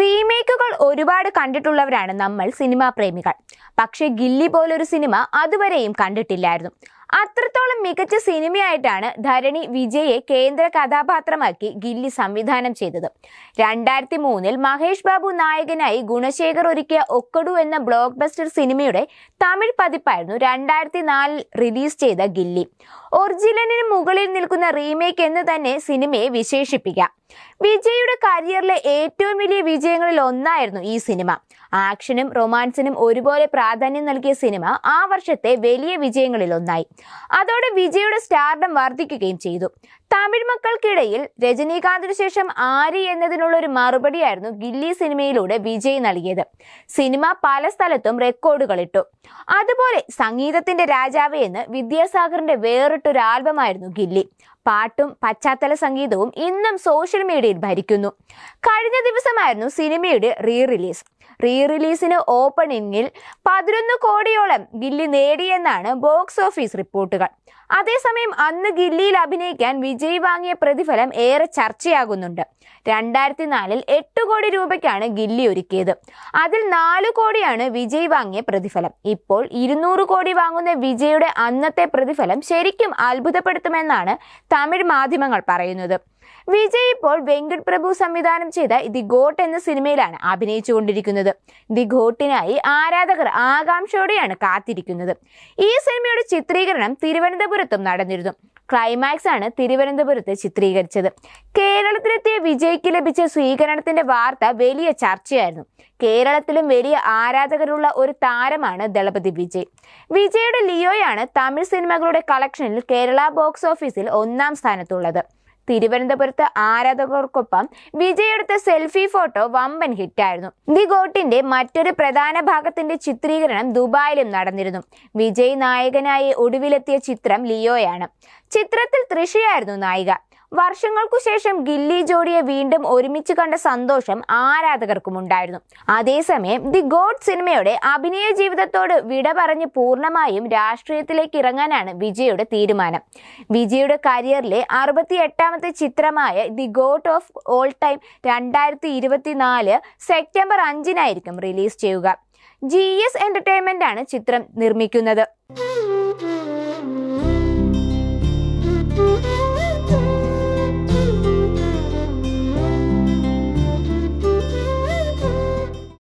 റീമേക്കുകൾ ഒരുപാട് കണ്ടിട്ടുള്ളവരാണ് നമ്മൾ സിനിമാ പ്രേമികൾ. പക്ഷേ ഗില്ലി പോലൊരു സിനിമ അതുവരെയും കണ്ടിട്ടില്ലായിരുന്നു. അത്രത്തോളം മികച്ച സിനിമയായിട്ടാണ് ധരണി വിജയെ കേന്ദ്ര കഥാപാത്രമാക്കി ഗില്ലി സംവിധാനം ചെയ്തത്. രണ്ടായിരത്തി മൂന്നിൽ മഹേഷ് ബാബു നായകനായി ഗുണശേഖർ ഒരുക്കിയ ഒക്കടു എന്ന ബ്ലോക്ക് ബസ്റ്റർ സിനിമയുടെ തമിഴ് പതിപ്പായിരുന്നു രണ്ടായിരത്തി നാലിൽ റിലീസ് ചെയ്ത ഗില്ലി. ഒറിജിനലിന് മുകളിൽ നിൽക്കുന്ന റീമേക്ക് എന്ന് തന്നെ സിനിമയെ വിശേഷിപ്പിക്കാം. വിജയുടെ കരിയറിലെ ഏറ്റവും വലിയ വിജയങ്ങളിൽ ഒന്നായിരുന്നു ഈ സിനിമ. ആക്ഷനും റൊമാൻസിനും ഒരുപോലെ പ്രാധാന്യം നൽകിയ സിനിമ ആ വർഷത്തെ വലിയ വിജയങ്ങളിൽ ഒന്നായി. അതോടെ വിജയുടെ സ്റ്റാർഡം വർദ്ധിക്കുകയും ചെയ്തു. തമിഴ് മക്കൾക്കിടയിൽ രജനീകാന്തിനു ശേഷം ആരി എന്നതിനുള്ള ഒരു മറുപടിയായിരുന്നു ഗില്ലി സിനിമയിലൂടെ വിജയ് നൽകിയത്. സിനിമ പല സ്ഥലത്തും റെക്കോർഡുകളിട്ടു. അതുപോലെ സംഗീതത്തിന്റെ രാജാവ് എന്ന് വിദ്യാസാഗറിന്റെ വേറിട്ടൊരു ആൽബമായിരുന്നു ഗില്ലി. പാട്ടും പശ്ചാത്തല സംഗീതവും ഇന്നും സോഷ്യൽ മീഡിയയിൽ ഭരിക്കുന്നു. കഴിഞ്ഞ ദിവസമായിരുന്നു സിനിമയുടെ റീ റിലീസ് റീ റിലീസിന് ഓപ്പണിംഗിൽ പതിനൊന്ന് കോടിയോളം ഗില്ലി നേടിയെന്നാണ് ബോക്സ് ഓഫീസ് റിപ്പോർട്ടുകൾ. അതേസമയം അന്ന് ഗില്ലിയിൽ അഭിനയിക്കാൻ വിജയ് വാങ്ങിയ പ്രതിഫലം ഏറെ ചർച്ചയാകുന്നുണ്ട്. രണ്ടായിരത്തി നാലിൽ എട്ട് കോടി രൂപയ്ക്കാണ് ഗില്ലി ഒരുക്കിയത്. അതിൽ നാല് കോടിയാണ് വിജയ് വാങ്ങിയ പ്രതിഫലം. ഇപ്പോൾ ഇരുന്നൂറ് കോടി വാങ്ങുന്ന വിജയുടെ അന്നത്തെ പ്രതിഫലം ശരിക്കും അത്ഭുതപ്പെടുത്തുമെന്നാണ് തമിഴ് മാധ്യമങ്ങൾ പറയുന്നത്. വിജയ് ഇപ്പോൾ വെങ്കട് പ്രഭു സംവിധാനം ചെയ്ത ദി ഗോട്ട് എന്ന സിനിമയിലാണ് അഭിനയിച്ചുകൊണ്ടിരിക്കുന്നത്. ദി ഗോട്ടിനായി ആരാധകർ ആകാംക്ഷയോടെയാണ് കാത്തിരിക്കുന്നത്. ഈ സിനിമയുടെ ചിത്രീകരണം തിരുവനന്തപുരത്തും നടന്നിരുന്നു. ക്ലൈമാക്സ് ആണ് തിരുവനന്തപുരത്ത് ചിത്രീകരിച്ചത്. കേരളത്തിലെത്തിയ വിജയ്ക്ക് ലഭിച്ച സ്വീകരണത്തിന്റെ വാർത്ത വലിയ ചർച്ചയായിരുന്നു. കേരളത്തിലും വലിയ ആരാധകരുള്ള ഒരു താരമാണ് ദളപതി വിജയ്. വിജയുടെ ലിയോയാണ് തമിഴ് സിനിമകളുടെ കളക്ഷനിൽ കേരള ബോക്സ് ഓഫീസിൽ ഒന്നാം സ്ഥാനത്തുള്ളത്. തിരുവനന്തപുരത്ത് ആരാധകർക്കൊപ്പം വിജയ് എടുത്ത സെൽഫി ഫോട്ടോ വമ്പൻ ഹിറ്റായിരുന്നു. ദി ഗോട്ടിന്റെ മറ്റൊരു പ്രധാന ഭാഗത്തിന്റെ ചിത്രീകരണം ദുബായിലും നടന്നിരുന്നു. വിജയ് നായകനായി ഒടുവിലെത്തിയ ചിത്രം ലിയോയാണ്. ചിത്രത്തിൽ തൃഷയായിരുന്നു നായിക. വർഷങ്ങൾക്കു ശേഷം ഗില്ലി ജോഡിയെ വീണ്ടും ഒരുമിച്ച് കണ്ട സന്തോഷം ആരാധകർക്കും ഉണ്ടായിരുന്നു അതേസമയം ദി ഗോഡ് സിനിമയുടെ അഭിനയ ജീവിതത്തോട് വിട പറഞ്ഞ് പൂർണമായും രാഷ്ട്രീയത്തിലേക്ക് ഇറങ്ങാനാണ് വിജയുടെ തീരുമാനം. വിജയുടെ കരിയറിലെ അറുപത്തി എട്ടാമത്തെ ചിത്രമായ the God of all time രണ്ടായിരത്തി ഇരുപത്തിനാല് സെപ്റ്റംബർ അഞ്ചിനായിരിക്കും റിലീസ് ചെയ്യുക. ജി എസ് എന്റർടൈൻമെന്റ് ആണ് ചിത്രം നിർമ്മിക്കുന്നത്.